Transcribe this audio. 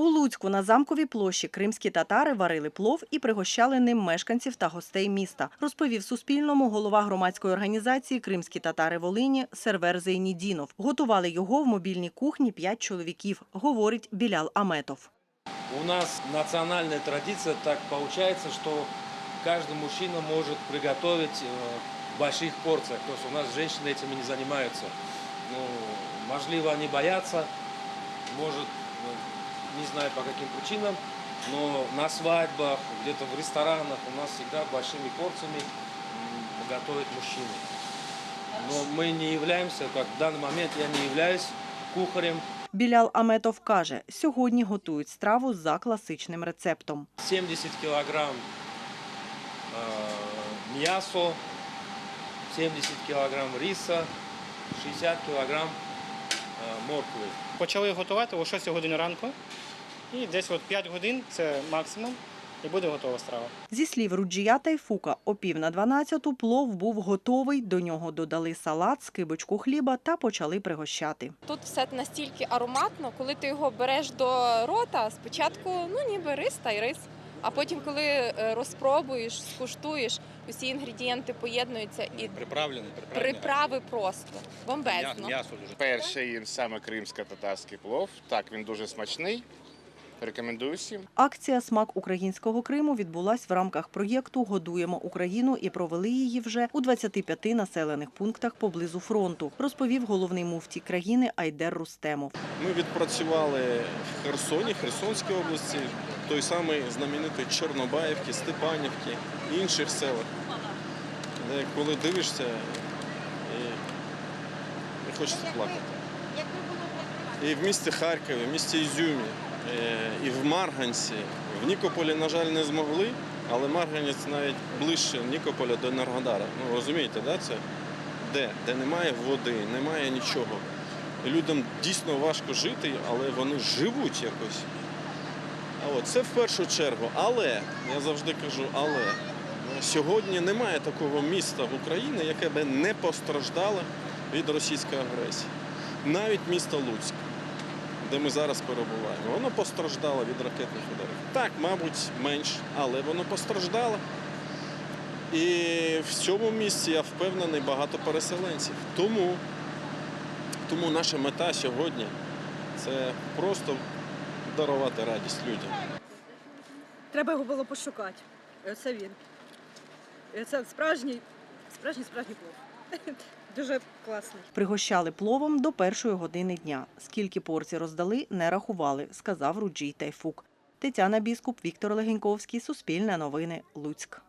У Луцьку на замковій площі кримські татари варили плов і пригощали ним мешканців та гостей міста, розповів Суспільному голова громадської організації Кримські татари Волині Сервер Зейнідінов. Готували його в мобільній кухні п'ять чоловіків, говорить Білял Аметов. У нас национальная традиция так получается, что каждый мужчина может приготовить э, в больших порциях. То есть у нас женщины этим не занимаются. Ну, можливо, они боятся, может, ну, не знаю по каким причинам, но на свадьбах, где-то в ресторанах у нас всегда большими порциями м, готовят мужчины. Но мы не являемся, как в данный момент я не являюсь кухарем, Білял Аметов каже, сьогодні готують страву за класичним рецептом. 70 килограмм э, мясо, 70 килограмм риса, 60 килограмм морквы. Почали готувати о 6 годині ранку. І десь от 5 годин це максимум, і буде готова страва. Зі слів Руджія Тайфука, о пів на дванадцяту плов був готовий, до нього додали салат, скибочку хліба та почали пригощати. Тут все настільки ароматно, коли ти його береш до рота, спочатку ну ніби рис та й рис. А потім, коли е, розпробуєш, скуштуєш, усі інгредієнти поєднуються і приправлені приправи просто бомбезно. М'ясо дуже Перший саме кримсько-татарський плов. Так, він дуже смачний. Рекомендую всім. Акція Смак українського Криму відбулась в рамках проєкту Годуємо Україну і провели її вже у 25 населених пунктах поблизу фронту, розповів головний муфтій країни Айдер Рустемов. Ми відпрацювали в Херсоні, Херсонській області, той самий знаменитий Чорнобаївки, Степанівки і інших селах, де коли дивишся і, і хочеться плакати. І в місті Харкові, в місті Ізюмі, і в Марганці. В Нікополі, на жаль, не змогли, але Марганець навіть ближче Нікополя до Енергодара. Ну розумієте, да, це де? Де немає води, немає нічого. Людям дійсно важко жити, але вони живуть якось. Це в першу чергу. Але, я завжди кажу, але е, сьогодні немає такого міста в Україні, яке би не постраждало від російської агресії. Навіть місто Луцьк, де ми зараз перебуваємо, воно постраждало від ракетних ударів. Так, мабуть, менш, але воно постраждало. І в цьому місці я впевнений багато переселенців. Тому тому наша мета сьогодні це просто дарувати радість людям. Треба його було пошукати. І оце він. І це справжній, справжній справжній плов. Дуже класний. Пригощали пловом до першої години дня. Скільки порцій роздали, не рахували, сказав Руджій Тайфук. Тетяна Біскуп, Віктор Легеньковський, Суспільне новини, Луцьк.